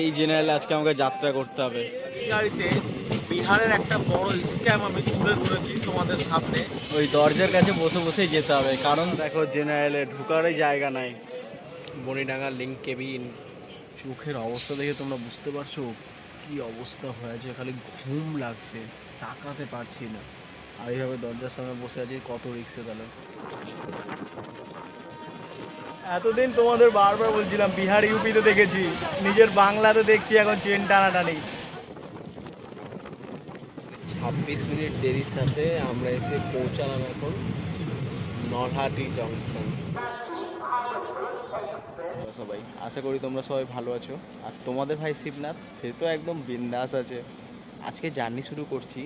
এই জেনারেলে আজকে আমাকে যাত্রা করতে হবে। গাড়িতে বিহারের একটা বড় স্ক্যাম আমি তুলে ধরেছি তোমাদের সামনে। ওই দরজার কাছে বসে বসেই যেতে হবে কারণ দেখো জেনারেলে ঢুকারই জায়গা নাই। মণিডাঙ্গা লিঙ্ক কেবিন চোখের অবস্থা দেখে তোমরা বুঝতে পারছ কি অবস্থা হয়েছে খালি ঘুম লাগছে তাকাতে পারছি না। আর এইভাবে দরজার সামনে বসে আছি কত রিক্সে তাহলে? এতদিন তোমাদের বারবার বলছিলাম, বিহার ইউপিতে দেখেছি, নিজের বাংলাতে দেখছি, এখন চেন টানাটানি। ছাব্বিশ মিনিট দেরির সাথে আমরা এসে পৌঁছালাম এখন নলহাটি জংশন সবাই, আশা করি তোমরা সবাই ভালো আছো। আর তোমাদের ভাই শিবনাথ, সে তো একদম বিন্দাস আছে। আজকে জার্নি শুরু করছি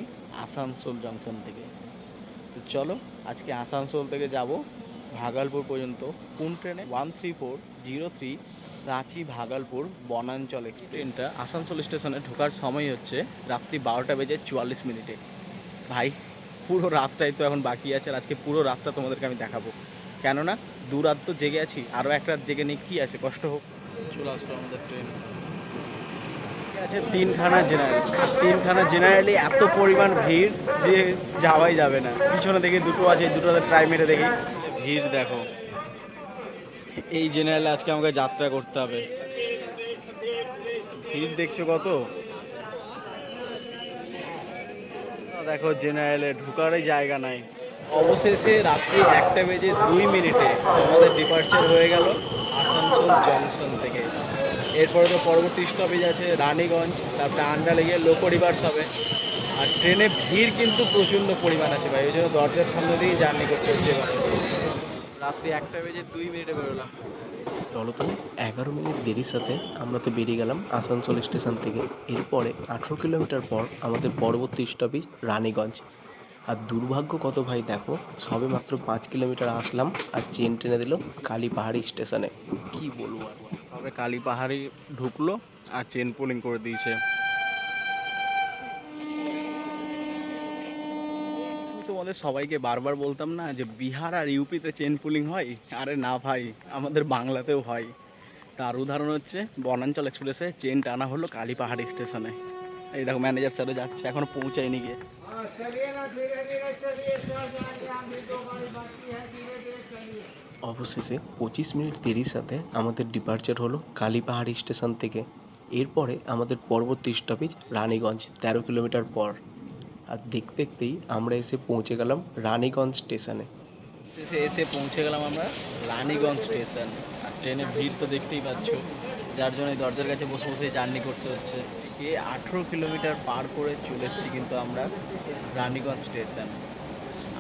আসানসোল জংশন থেকে। তো চলো, আজকে আসানসোল থেকে যাব। ভাগালপুর পর্যন্ত কোন ট্রেনে? One three four zero three Ranchi Bhagalpur Vananchal express. ট্রেনটা আসানসোল স্টেশনে ঢোকার সময় হচ্ছে রাত্রি বারোটা বেজে চুয়াল্লিশ মিনিটে। ভাই পুরো রাতটাই তো এখন বাকি আছে আর আজকে পুরো রাতটা তোমাদেরকে আমি দেখাবো। কেননা দু রাত তো জেগে আছি আরও এক রাত জেগে নিয়ে কী আছে? কষ্ট হোক। চলে আসলো আমাদের ট্রেন। আছে? তিনখানা জেনারেল তিনখানা জেনারেলি এত পরিমাণ ভিড় যে যাওয়াই যাবে না। পিছনে দেখি দুটো আছে দুটোতে ট্রাই মেরে দেখি। ভিড় দেখো। এই জেনারেল আজকে আমাকে যাত্রা করতে হবে। ভিড় দেখছ কত? দেখো জেনারেলে ঢুকারই জায়গা নাই। অবশেষে রাত্রি একটা বেজে দুই মিনিটে আমাদের ডিপার্চার হয়ে গেল আসানসোল জংশন থেকে। এরপরে তো পরবর্তী স্টপেজ আছে রানীগঞ্জ তারপরে আন্ডা লেগে লোকো রিভার্স হবে আর ট্রেনে ভিড় কিন্তু প্রচণ্ড পরিমাণ আছে ভাই ওই জন্য দরজার সামনে দিয়েই জার্নি করতে হচ্ছে এবার। রাত্রি একটা বেজে দুই মিনিটে বেরোলাম। চলতলে এগারো মিনিট দেরির সাথে আমরা তো বেরিয়ে গেলাম আসানসোল স্টেশন থেকে। এরপরে আঠেরো কিলোমিটার পর আমাদের পরবর্তী স্টপেজ রানীগঞ্জ। আর দুর্ভাগ্য কত ভাই দেখো সবে মাত্র পাঁচ কিলোমিটার আসলাম আর চেন টেনে দিল কালী পাহাড়ি স্টেশনে। কি বলব আর? তবে কালী পাহাড়ি ঢুকলো আর চেন পুলিং করে দিয়েছে। আমি তোমাদের সবাইকে বারবার বলতাম না যে বিহার আর ইউপিতে চেন পুলিং হয়? আরে না ভাই আমাদের বাংলাতেও হয়। তার উদাহরণ হচ্ছে বনাঞ্চল এক্সপ্রেসে চেন টানা হলো কালী পাহাড়ি স্টেশনে এই দেখো ম্যানেজার স্যারে যাচ্ছে এখনও পৌঁছায়নি গিয়ে। অবশেষে পঁচিশ মিনিট দেরির সাথে আমাদের ডিপার্চার হলো কালীপাহাড়ি স্টেশন থেকে। এরপরে আমাদের পরবর্তী স্টপেজ রানীগঞ্জ, তেরো কিলোমিটার পর। আর দেখতে দেখতেই আমরা এসে পৌঁছে গেলাম রানীগঞ্জ স্টেশনে শেষে এসে পৌঁছে গেলাম আমরা রানীগঞ্জ স্টেশন আর ট্রেনের ভিড় তো দেখতেই পাচ্ছ, যার জন্য দরজার কাছে বসে বসে জার্নি করতে হচ্ছে। এ আঠেরো কিলোমিটার পার করে চলে এসেছি কিন্তু আমরা রানীগঞ্জ স্টেশন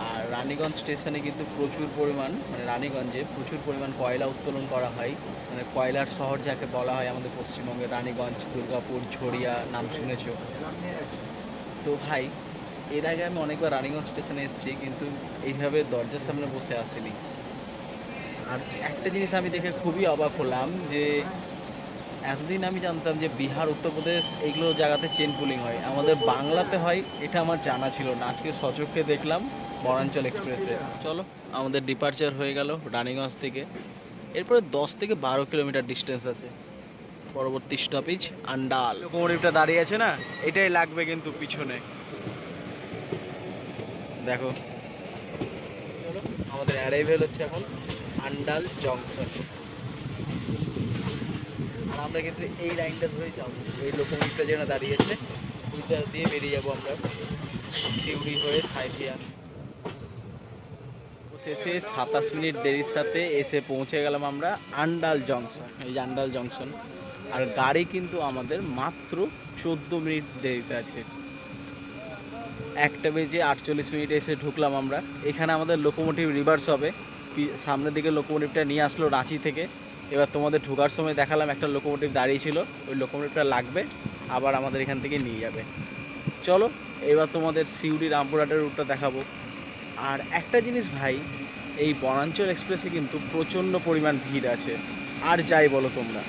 আর রানীগঞ্জ স্টেশনে কিন্তু প্রচুর পরিমাণ মানে রানীগঞ্জে প্রচুর পরিমাণ কয়লা উত্তোলন করা হয়। মানে কয়লার শহর যাকে বলা হয় আমাদের পশ্চিমবঙ্গে রানীগঞ্জ, দুর্গাপুর ঝড়িয়া নাম শুনেছ? তো ভাই, এর আগে আমি অনেকবার রানীগঞ্জ স্টেশনে এসেছি, কিন্তু এইভাবে দরজার সামনে বসে আসিনি। আর একটা জিনিস আমি দেখে খুবই অবাক হলাম যে, এতদিন আমি জানতাম যে বিহার, উত্তরপ্রদেশ এইগুলো জায়গাতে চেন পুলিং হয়। আমাদের বাংলাতে হয়, এটা আমার জানা ছিল না। আজকে সচক্ষে দেখলাম বনাঞ্চল এক্সপ্রেসে। চলো আমাদের ডিপার্চার হয়ে গেল রানীগঞ্জ থেকে। এরপরে দশ থেকে বারো কিলোমিটার ডিস্টেন্স আছে। পরবর্তী স্টপেজ আন্ডাল। লোকোমোটিভটা দাঁড়িয়ে আছে না? এটাই লাগবে কিন্তু পিছনে। দেখো চলো আমাদের অ্যারাইভেল হচ্ছে এখন আন্ডাল জংশন আর আমরা কিন্তু এই লাইনটা ধরেই যাব। এই লোকোমোটিভটা যেখানে দাঁড়িয়েছে ওইটা দিয়ে বেরিয়ে যাব আমরা। সিউড়ি হয়ে সাইথিয়া। শেষে সাতাশ মিনিট দেরির সাথে এসে পৌঁছে গেলাম আমরা আন্ডাল জংশন, এই আন্ডাল জংশন। আর গাড়ি কিন্তু আমাদের মাত্র চোদ্দ মিনিট দেরিতে আছে। একটা বেজে আটচল্লিশ মিনিটে এসে ঢুকলাম আমরা। এখানে আমাদের লোকোমোটিভ রিভার্স হবে। সামনের দিকে লোকোমোটিভটা নিয়ে আসলো রাঁচি থেকে। এবার তোমাদের ঢোকার সময় দেখালাম একটা লোকোমোটিভ দাঁড়িয়ে ছিল। ওই লোকোমোটিভটা লাগবে, আবার আমাদের এখান থেকে নিয়ে যাবে। চলো, এবার তোমাদের সিউড়ি রামপুরহাটের রুটটা দেখাবো। আর একটা জিনিস ভাই এই বনাঞ্চল এক্সপ্রেসে কিন্তু প্রচণ্ড পরিমাণ ভিড় আছে। আর যাই বলো তোমরা।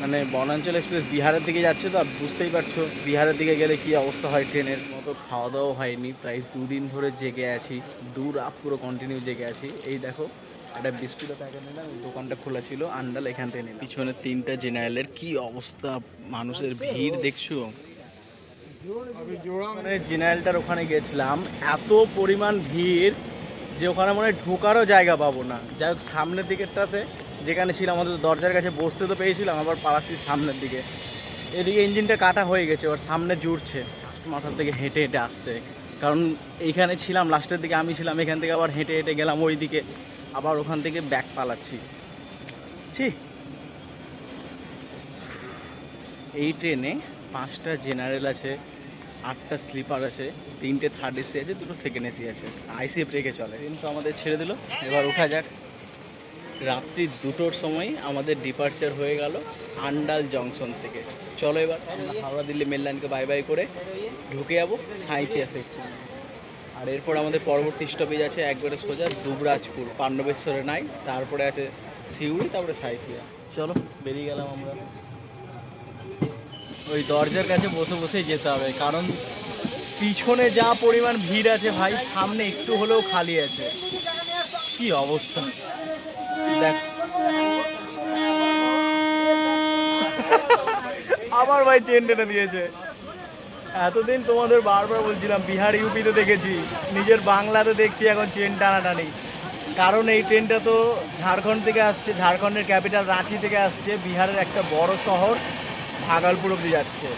মানে বনাঞ্চল এক্সপ্রেস বিহারের দিকে যাচ্ছে তো আর বুঝতেই পারছ বিহারের দিকে গেলে কি অবস্থা হয় ট্রেনের? মতো খাওয়া দাওয়া হয়নি প্রায় দুদিন ধরে জেগে আছি। দু রাত পুরো কন্টিনিউ জেগে আছি। এই দেখো একটা বিস্কুটের প্যাকেট নিলাম দোকানটা খোলা ছিল আন্ডাল এখান থেকে নিলাম। পিছনে তিনটা জেনারেলের কি অবস্থা মানুষের ভিড় দেখছ? মানে জেনারেলটার ওখানে গেছিলাম। এত পরিমাণ ভিড় যে ওখানে মনে ঢোকারও জায়গা পাবো না। যাই হোক সামনের দিকেরটাতে যেখানে ছিলাম আমাদের দরজার কাছে বসতে তো পেয়েছিলাম আবার পালাচ্ছি সামনের দিকে। এদিকে ইঞ্জিনটা কাটা হয়ে গেছে ওর সামনে জুড়ছে। মাথার থেকে হেঁটে হেঁটে আসতে। কারণ এইখানে ছিলাম লাস্টের দিকে আমি ছিলাম এখান থেকে আবার হেঁটে হেঁটে গেলাম ওই দিকে আবার ওখান থেকে ব্যাক পালাচ্ছি। ছি। এই ট্রেনে পাঁচটা জেনারেল আছে। আটটা স্লিপার আছে, তিনটে থার্ড এসি আছে, দুটো সেকেন্ড এসি আছে। আইসিএফ রেখে চলে। কিন্তু আমাদের ছেড়ে দিল। এবার উঠা যাক। রাত্রি দুটোর সময় আমাদের ডিপার্চার হয়ে গেল আন্ডাল জংশন থেকে। চলো এবার হাওড়া দিল্লি মেল লাইনকে বাই বাই করে ঢুকে যাব সাঁইথিয়া সেকশন আর এরপর আমাদের পরবর্তী স্টপেজ আছে একবারে সোজা দুবরাজপুর পাণ্ডবেশ্বরে নাই তারপরে আছে সিউড়ি, তারপরে সাঁইথিয়া। চলো, বেরিয়ে গেলাম আমরা। ওই দরজার কাছে বসে বসেই যেতে হবে, কারণ পিছনে যা পরিমাণ ভিড় আছে ভাই, সামনে একটু হলেও খালি আছে। কি অবস্থা? দেখ। আবার ভাই চেন টেনে দিয়েছে। এতদিন তোমাদের বারবার বলছিলাম, বিহার ইউপিতে দেখেছি, নিজের বাংলাতে দেখছি এখন চেন টানাটানি। কারণ এই ট্রেনটা তো ঝাড়খণ্ড থেকে আসছে, ঝাড়খণ্ডের ক্যাপিটাল রাঁচি থেকে আসছে, বিহারের একটা বড় শহর। ভাগলপুর অব্দি যাচ্ছে।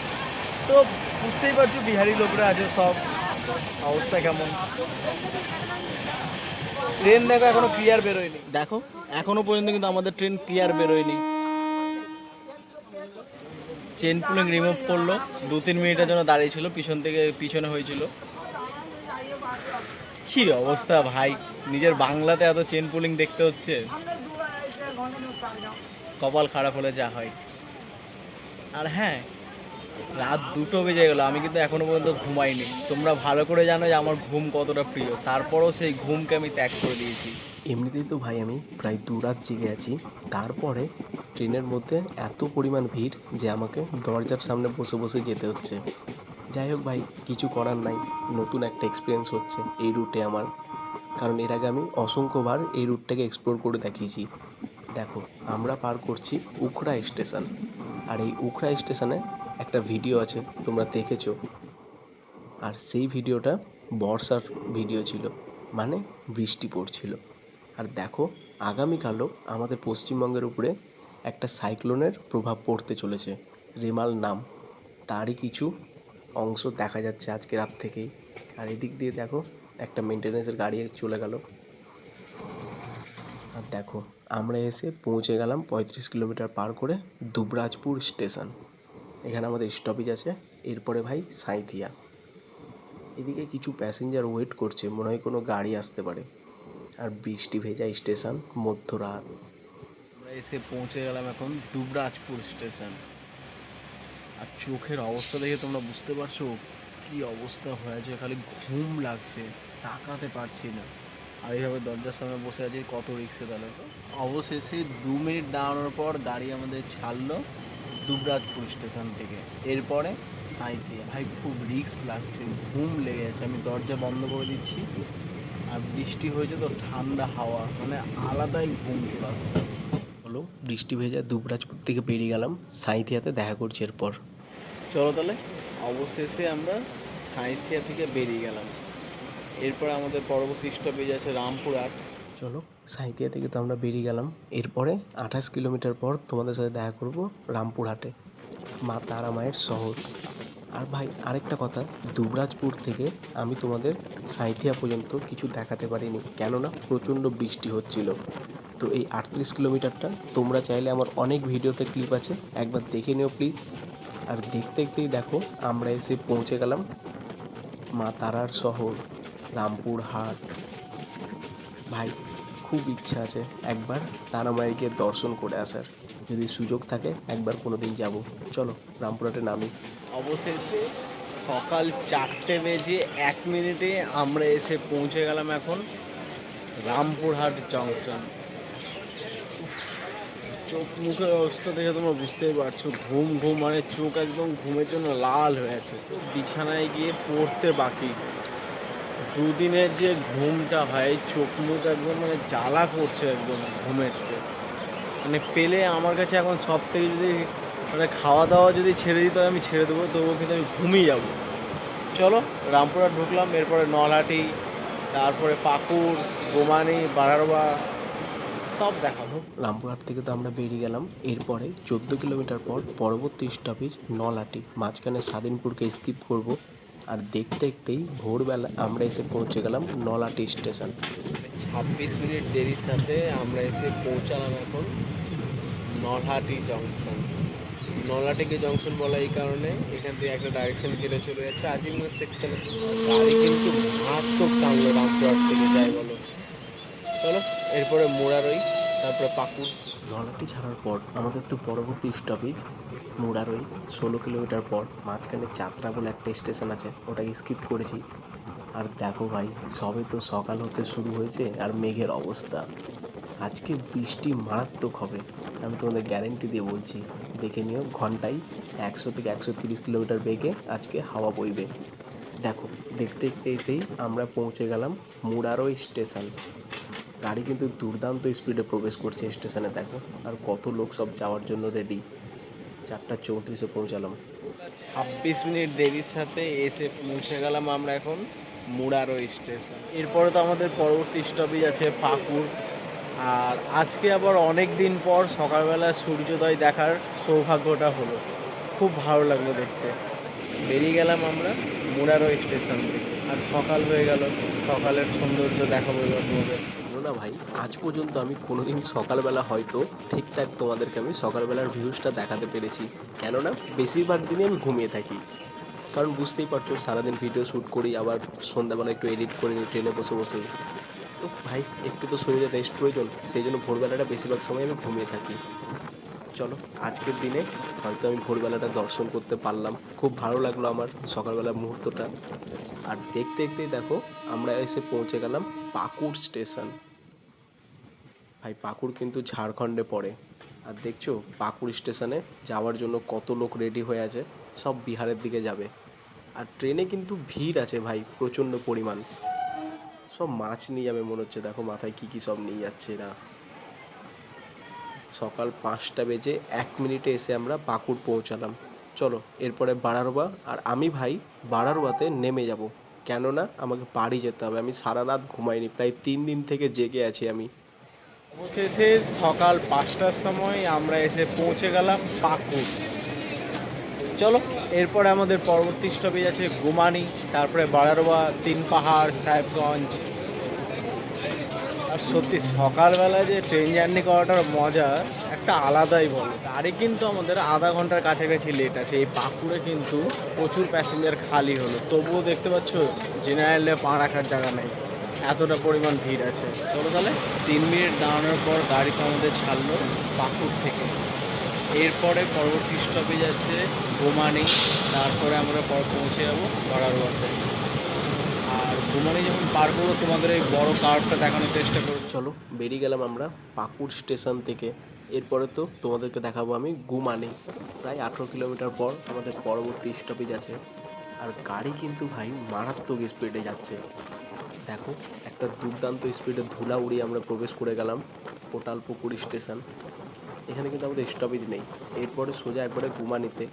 তো বুঝতেই পারছ বিহারি লোকরা আছে সব। অবস্থা কেমন? ট্রেন দেখো এখনও ক্লিয়ার বেরোয়নি। দেখো এখনও পর্যন্ত কিন্তু আমাদের ট্রেন ক্লিয়ার বেরোয়নি। চেন পুলিং রিমুভ করল দু তিন মিনিটের জন্য দাঁড়িয়ে ছিল পিছন থেকে পিছনে হয়েছিল। কি অবস্থা ভাই নিজের বাংলাতে এত চেন পুলিং দেখতে হচ্ছে। কপাল খারাপ হলে যা হয়। আর হ্যাঁ রাত দুটো বেজে গেলো, আমি কিন্তু এখনও পর্যন্ত ঘুমাইনি। তোমরা ভালো করে জানো যে আমার ঘুম কতটা প্রিয়। তারপরও সেই ঘুমকে আমি ত্যাগ করে দিয়েছি। এমনিতেই তো ভাই আমি প্রায় দু রাত জেগে আছি। তারপরে ট্রেনের মধ্যে এত পরিমাণ ভিড় যে আমাকে দরজার সামনে বসে বসে যেতে হচ্ছে। যাই হোক ভাই, কিছু করার নাই। নতুন একটা এক্সপিরিয়েন্স হচ্ছে এই রুটে আমার। কারণ এর আগে আমি অসংখ্যবার এই রুটটাকে এক্সপ্লোর করে দেখিয়েছি। দেখো, আমরা পার করছি উখড়া স্টেশন আর এই উখড়া স্টেশনে একটা ভিডিও আছে, তোমরা দেখেছ। আর সেই ভিডিওটা বর্ষার ভিডিও ছিল মানে বৃষ্টি পড়ছিল। আর দেখো, আগামীকালও আমাদের পশ্চিমবঙ্গের উপরে একটা সাইক্লোনের প্রভাব পড়তে চলেছে, রেমাল নাম। তারই কিছু অংশ দেখা যাচ্ছে আজকে রাত থেকেই। আর এদিক দিয়ে দেখো, একটা মেনটেন্যান্সের গাড়ি চলে গেল। আর দেখো আমরা এসে পৌঁছে গেলাম পঁয়ত্রিশ কিলোমিটার পার করে দুবরাজপুর স্টেশন। এখানে আমাদের স্টপেজ আছে। এরপরে ভাই সাঁইথিয়া। এদিকে কিছু প্যাসেঞ্জার ওয়েট করছে। মনে হয় কোনো গাড়ি আসতে পারে। আর বৃষ্টি ভেজা স্টেশন মধ্যরাত। আমরা এসে পৌঁছে গেলাম এখন দুবরাজপুর স্টেশন। আর চোখের অবস্থা দেখে তোমরা বুঝতে পারছ কি অবস্থা হয়েছে। খালি ঘুম লাগছে, তাকাতে পারছি না। আর এইভাবে দরজার সামনে বসে আছি, কত রিক্সে তাহলে? অবশেষে দু মিনিট দাঁড়ানোর পর গাড়ি আমাদের ছাড়লো দুবরাজপুর স্টেশন থেকে। এরপরে সাঁইথিয়া। ভাই, খুব রিক্স লাগছে, ঘুম লেগে আছে আমি দরজা বন্ধ করে দিচ্ছি, আর বৃষ্টি হয়েছে তো ঠান্ডা হাওয়া মানে আলাদাই ঘুম চলে আসছে। হলো বৃষ্টি ভেজা দুবরাজপুর থেকে বেরিয়ে গেলাম, সাঁইথিয়াতে দেখা করছি এরপর। চলো তাহলে, অবশেষে আমরা সাঁইথিয়া থেকে বেরিয়ে গেলাম। এরপর আমাদের পরবর্তী স্টপেজ আছে রামপুরহাট চলো, সাঁইথিয়া থেকে তো আমরা বেরিয়ে গেলাম। এরপরে আঠাশ কিলোমিটার পর তোমাদের সাথে দেখা করব রামপুরহাটে মা তারা মায়ের শহর। আর ভাই, আরেকটা কথা, দুবরাজপুর থেকে আমি তোমাদের সাঁইথিয়া পর্যন্ত কিছু দেখাতে পারিনি, কেননা প্রচণ্ড বৃষ্টি হচ্ছিল। তো এই আটত্রিশ কিলোমিটারটা তোমরা চাইলে আমার অনেক ভিডিওতে ক্লিপ আছে, একবার দেখে নিও প্লিজ আর দেখতে দেখতেই দেখো, আমরা এসে পৌঁছে গেলাম মা তারার শহর। রামপুরহাট। ভাই, খুব ইচ্ছা আছে একবার তারা মায়ের গিয়ে দর্শন করে আসার। যদি সুযোগ থাকে, একবার কোনো দিন যাব। চলো, রামপুরহাটে নামি। অবশেষে সকাল চারটে বেজে এক মিনিটে আমরা এসে পৌঁছে গেলাম এখন রামপুরহাট জংশন চোখ মুখের অবস্থা দেখে তোমরা বুঝতেই পারছ, ঘুম ঘুম মানে চোখ একদম ঘুমের জন্য লাল হয়ে আছে। বিছানায় গিয়ে পড়তে বাকি। দুদিনের যে ঘুমটা ভাই, চোখ মুখ একদম মানে জ্বালা করছে একদম ঘুমের। মানে পেলে আমার কাছে এখন সব থেকে যদি মানে খাওয়া দাওয়া যদি ছেড়ে দিতে হয় আমি ছেড়ে দেবো, তবুও কিন্তু আমি ঘুমিয়ে যাব। চলো, রামপুরহাট ঢুকলাম, এরপরে নলহাটি, তারপরে পাকুড়, গোমানি বাড়ারবা সব দেখাবো। রামপুরহাট থেকে তো আমরা বেরিয়ে গেলাম। এরপরে চোদ্দ কিলোমিটার পর পরবর্তী স্টপেজ নলাটি মাঝখানে স্বাধীনপুরকে স্কিপ করব। আর দেখতে দেখতেই ভোরবেলা আমরা এসে পৌঁছে গেলাম নলাটি স্টেশন। ছাব্বিশ মিনিট দেরির সাথে আমরা এসে পৌঁছালাম এখন নলহাটি জংশন। নলহাটিকে জংশন বলা এই কারণে এখান থেকে একটা ডাইরেকশন কেটে চলে যাচ্ছে। আজিমগঞ্জ সেকশনে গাড়ি কিন্তু মারাত্মক টানলো রামপুরহাট থেকে, যাই বলো। চলো, এরপরে মোড়ারই তারপরে পাকুড়। নলাটি ছাড়ার পর আমাদের তো পরবর্তী স্টপেজ মুরারই ষোলো কিলোমিটার পর মাঝখানে চাতরা বলে একটা স্টেশন আছে, ওটাকে স্কিপ করেছি। আর দেখো ভাই, সবে তো সকাল হতে শুরু হয়েছে আর মেঘের অবস্থা। আজকে বৃষ্টি মারাত্মক হবে, আমি তোমাদের গ্যারেন্টি দিয়ে বলছি। দেখে নিও, ঘন্টায় একশো থেকে একশো তিরিশ কিলোমিটার বেগে আজকে হাওয়া বইবে। দেখো, দেখতে দেখতে এসেই আমরা পৌঁছে গেলাম মুরারই স্টেশন গাড়ি কিন্তু দুর্দান্ত স্পিডে প্রবেশ করছে স্টেশনে দেখো। আর কত লোক সব যাওয়ার জন্য রেডি চারটা চৌত্রিশে পৌঁছালাম। ছাব্বিশ মিনিট দেরির সাথে এসে পৌঁছে গেলাম আমরা এখন মুড়ারো স্টেশন এরপরে তো আমাদের পরবর্তী স্টপেজ আছে পাকুড়। আর আজকে আবার অনেক দিন পর সকালবেলা সূর্যোদয় দেখার সৌভাগ্যটা হলো। খুব ভালো লাগল দেখতে। বেরিয়ে গেলাম আমরা মুড়ারো স্টেশন থেকে। আর সকাল হয়ে গেল। সকালের সৌন্দর্য দেখাবো এবার তোমাদের। না ভাই, আজ পর্যন্ত আমি কোনোদিন সকালবেলা হয়তো ঠিকঠাক তোমাদেরকে আমি সকালবেলার ভিউজটা দেখাতে পেরেছি। কেননা, বেশিরভাগ দিনই আমি ঘুমিয়ে থাকি। কারণ বুঝতেই পারছ, সারাদিন ভিডিও শ্যুট করি, আবার সন্ধ্যাবেলা একটু এডিট করে নিই ট্রেনে বসে বসে। তো ভাই, একটু তো শরীরে রেস্ট প্রয়োজন, সেই জন্য ভোরবেলাটা বেশিরভাগ সময় আমি ঘুমিয়ে থাকি। চলো, আজকের দিনে হয়তো আমি ভোরবেলাটা দর্শন করতে পারলাম। খুব ভালো লাগল আমার সকালবেলার মুহূর্তটা। আর দেখতে দেখতেই দেখো, আমরা এসে পৌঁছে গেলাম পাকুড় স্টেশন। ভাই, পাকুড় কিন্তু ঝাড়খণ্ডে পড়ে। আর দেখছ, পাকুড় স্টেশনে যাওয়ার জন্য কত লোক রেডি হয়ে আছে, সব বিহারের দিকে যাবে। আর ট্রেনে কিন্তু ভিড় আছে ভাই, প্রচণ্ড পরিমাণ। সব মাছ নিয়ে যাবে মনে হচ্ছে, দেখো মাথায় কী কী সব নিয়ে যাচ্ছে এরা। সকাল পাঁচটা বেজে এক মিনিটে এসে আমরা পাকুড় পৌঁছালাম। চলো, এরপরে বাড়ারবা আর আমি ভাই বাড়ারবাতে নেমে যাব। কেননা, আমাকে বাড়ি যেতে হবে। আমি সারা রাত ঘুমাইনি, প্রায় তিন দিন থেকে জেগে আছি আমি। অবশেষে সকাল পাঁচটার সময় আমরা এসে পৌঁছে গেলাম পাকুড় চলো, এরপরে আমাদের পরবর্তী স্টপেজ আছে গুমানি, তারপরে বাড়ারবা তিন পাহাড়, সাহেবগঞ্জ। আর সত্যি সকালবেলা যে ট্রেন জার্নি করাটার মজা, একটা আলাদাই বলো। গাড়ি কিন্তু আমাদের আধা ঘণ্টার কাছাকাছি লেট আছে। এই পাকুড়ে কিন্তু প্রচুর প্যাসেঞ্জার খালি হলো। তবুও দেখতে পাচ্ছ জেনারেলে পা রাখার জায়গা নেই। এতটা পরিমাণ ভিড় আছে। চলো তাহলে তিন মিনিট দাঁড়ানোর পর গাড়ি আমাদের ছাড়লো পাকুড় থেকে। এরপরে পরবর্তী স্টপেজ আছে গোমানি তারপরে আমরা পর পৌঁছে যাব বাড়ারোয়াতে আর গোমানি যখন পার করব, তোমাদের এই বড় কার্ভটা দেখানোর চেষ্টা করব। চলো, বেরিয়ে গেলাম আমরা পাকুড় স্টেশন থেকে। এরপরে তো তোমাদেরকে দেখাবো আমি গুমানি। প্রায় আঠেরো কিলোমিটার পর আমাদের পরবর্তী স্টপেজ আছে। আর গাড়ি কিন্তু ভাই মারাত্মক স্পিডে যাচ্ছে। দেখো, একটা দুর্দান্ত স্পিডে ধুলা উড়িয়ে আমরা প্রবেশ করে গেলাম কোটালপুকুর স্টেশন। এখানে কিন্তু আমাদের স্টপেজ নেই। এরপরে সোজা একবারে গুমানিতে।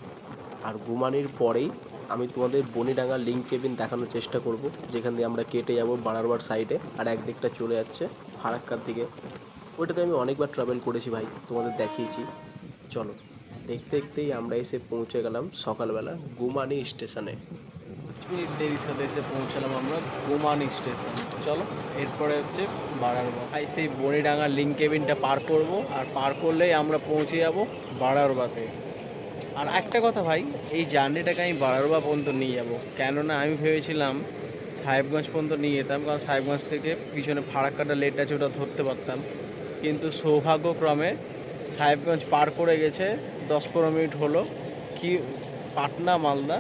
আর গুমানির পরেই আমি তোমাদের বনিডাঙ্গা লিঙ্ক কেবিন দেখানোর চেষ্টা করব, যেখান দিয়ে আমরা কেটে যাব বাড়ারবার সাইডে আর একদিকটা চলে যাচ্ছে ফারাক্কার দিকে। ওইটাতে আমি অনেকবার ট্রাভেল করেছি ভাই, তোমাদের দেখিয়েছি। চলো, দেখতে দেখতেই আমরা এসে পৌঁছে গেলাম সকালবেলা গুমানি স্টেশনে। মিনিট দেরির সাথে এসে পৌঁছালাম আমরা গোমানি স্টেশন। চলো, এরপরে হচ্ছে বাড়ারবা ভাই সেই বনিডাঙ্গা লিঙ্ক কেবিনটা পার করব, আর পার করলেই আমরা পৌঁছে যাব বাড়ারবাতে আর একটা কথা ভাই, এই জার্নিটাকে আমি বাড়ারবা পর্যন্ত নিয়ে যাব। কেননা আমি ভেবেছিলাম সাহেবগঞ্জ পর্যন্ত নিয়ে যেতাম, কারণ সাহেবগঞ্জ থেকে পিছনে ফারাক্কাটা লেট আছে, ওটা ধরতে পারতাম। কিন্তু সৌভাগ্যক্রমে সাহেবগঞ্জ পার করে গেছে, দশ পনেরো মিনিট হলো। কি পাটনা, মালদা।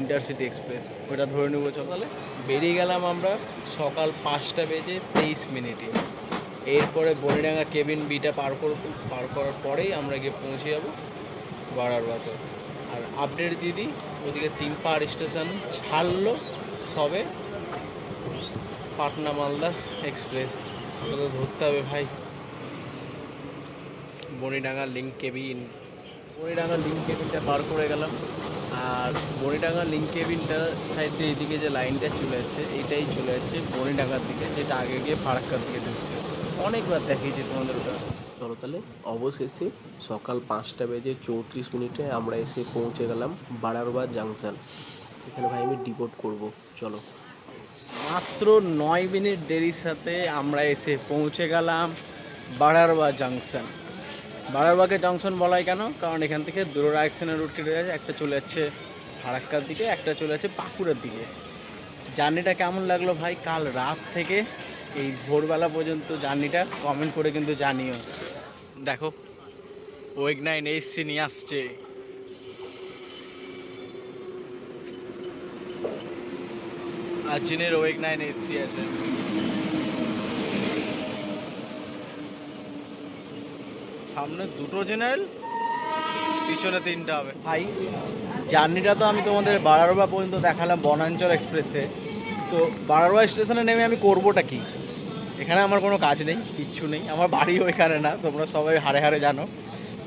ইন্টারসিটি এক্সপ্রেস ওটা ধরে নেব চল। তাহলে বেরিয়ে গেলাম আমরা সকাল পাঁচটা বেজে তেইশ মিনিটে। এরপরে বনিডাঙ্গা কেবিন বিটা পার করব পার করার পরেই আমরা গিয়ে পৌঁছে যাব বাড়ারবাতে আর আপডেট দিয়ে দিই ওদিকে তিন পাহাড় স্টেশন ছাড়লো সবে। পাটনা মালদা এক্সপ্রেস। ওটা ধরতে হবে ভাই। Banidanga link cabin Banidanga link কেবিনটা পার করে গেলাম। আর বনিডাঙ্গা লিঙ্ক কেবিনটার সাইড এইদিকে যে লাইনটা চলে যাচ্ছে এটাই চলে যাচ্ছে বনিডাঙ্গার দিকে যেটা আগে গিয়ে ফারাক্কার দিকে ঢুকছে। অনেকবার দেখিয়েছি তোমাদের ওটা। চলো তাহলে অবশেষে সকাল পাঁচটা বেজে চৌত্রিশ মিনিটে আমরা এসে পৌঁছে গেলাম বাড়ারবা জাংশন এখানে ভাই আমি ডিপোর্ট করব চলো। মাত্র নয় মিনিট দেরির সাথে আমরা এসে পৌঁছে গেলাম বাড়ারবা জাংশন বাড়ারবাকে জংশন বলাই কেন? কারণ এখান থেকে দুটো ডাইরেকশনের রুট কেটে যাচ্ছে একটা চলে যাচ্ছে ফারাক্কার দিকে, একটা চলে যাচ্ছে পাকুড়ার দিকে। জার্নিটা কেমন লাগল ভাই? কাল রাত থেকে এই ভোরবেলা পর্যন্ত জার্নিটা কমেন্ট করে কিন্তু জানিও। দেখো ওয়েগ নাইন এসছি নিয়ে আসছে। আর জিনের ওয়েগ নাইন এসসি আছে। সামনে দুটো জেনারেল, পিছনে তিনটা হবে। ভাই, জার্নিটা তো আমি তোমাদের বারারবা পর্যন্ত দেখালাম বনাঞ্চল এক্সপ্রেসে। তো বারারবা স্টেশনে নেমে আমি করবোটা কি? এখানে আমার কোনো কাজ নেই, কিচ্ছু নেই। আমার বাড়ি ওইখানে না, তোমরা সবাই হারে হারে জানো।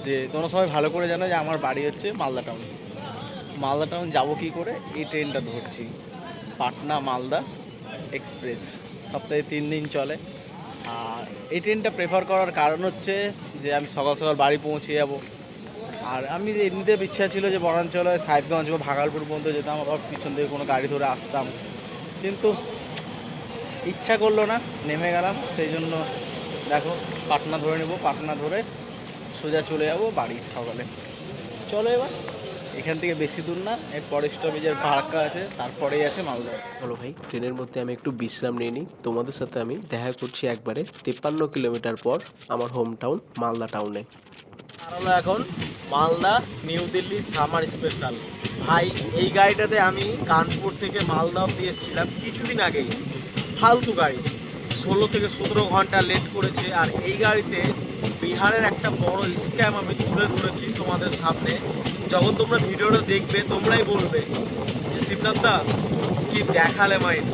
যে তোমরা সবাই ভালো করে জানো যে আমার বাড়ি হচ্ছে মালদা টাউন মালদা টাউন যাব কী করে? এই ট্রেনটা ধরছি। পাটনা মালদা এক্সপ্রেস। সপ্তাহে তিন দিন চলে। আর এই ট্রেনটা প্রেফার করার কারণ হচ্ছে যে আমি সকাল সকাল বাড়ি পৌঁছে যাব। আর আমি এমনিতে ইচ্ছা ছিল যে বনাঞ্চলে, সাহেবগঞ্জ বা ভাগালপুর পর্যন্ত যেতাম, আবার পিছন থেকে কোনো গাড়ি ধরে আসতাম। কিন্তু ইচ্ছা করল না, নেমে গেলাম। সেই জন্য দেখো, পাটনা ধরে নেব, পাটনা ধরে সোজা চলে যাব বাড়ি সকালে। চলো এবার। এখান থেকে বেশি দূর না এর পরের স্টপেজের ফারাক্কা আছে তারপরেই আছে মালদা। চলো ভাই ট্রেনের মধ্যে আমি একটু বিশ্রাম নিয়ে নিই। তোমাদের সাথে আমি দেখা করছি একবারে তেপ্পান্ন কিলোমিটার পর আমার হোম টাউন মালদা টাউনে আর হলো এখন Malda new Delhi summer special. ভাই এই গাড়িটাতে আমি কানপুর থেকে মালদা অব্দি এসেছিলাম কিছুদিন আগেই। ফালতু গাড়ি। ষোলো থেকে সতেরো ঘণ্টা লেট করেছে আর এই গাড়িতে বিহারের একটা বড় স্ক্যাম আমি তুলে ধরেছি তোমাদের সামনে। যখন তোমরা ভিডিওটা দেখবে তোমরাই বলবে যে শিবনাথ দা কি দেখালে মাইন্ড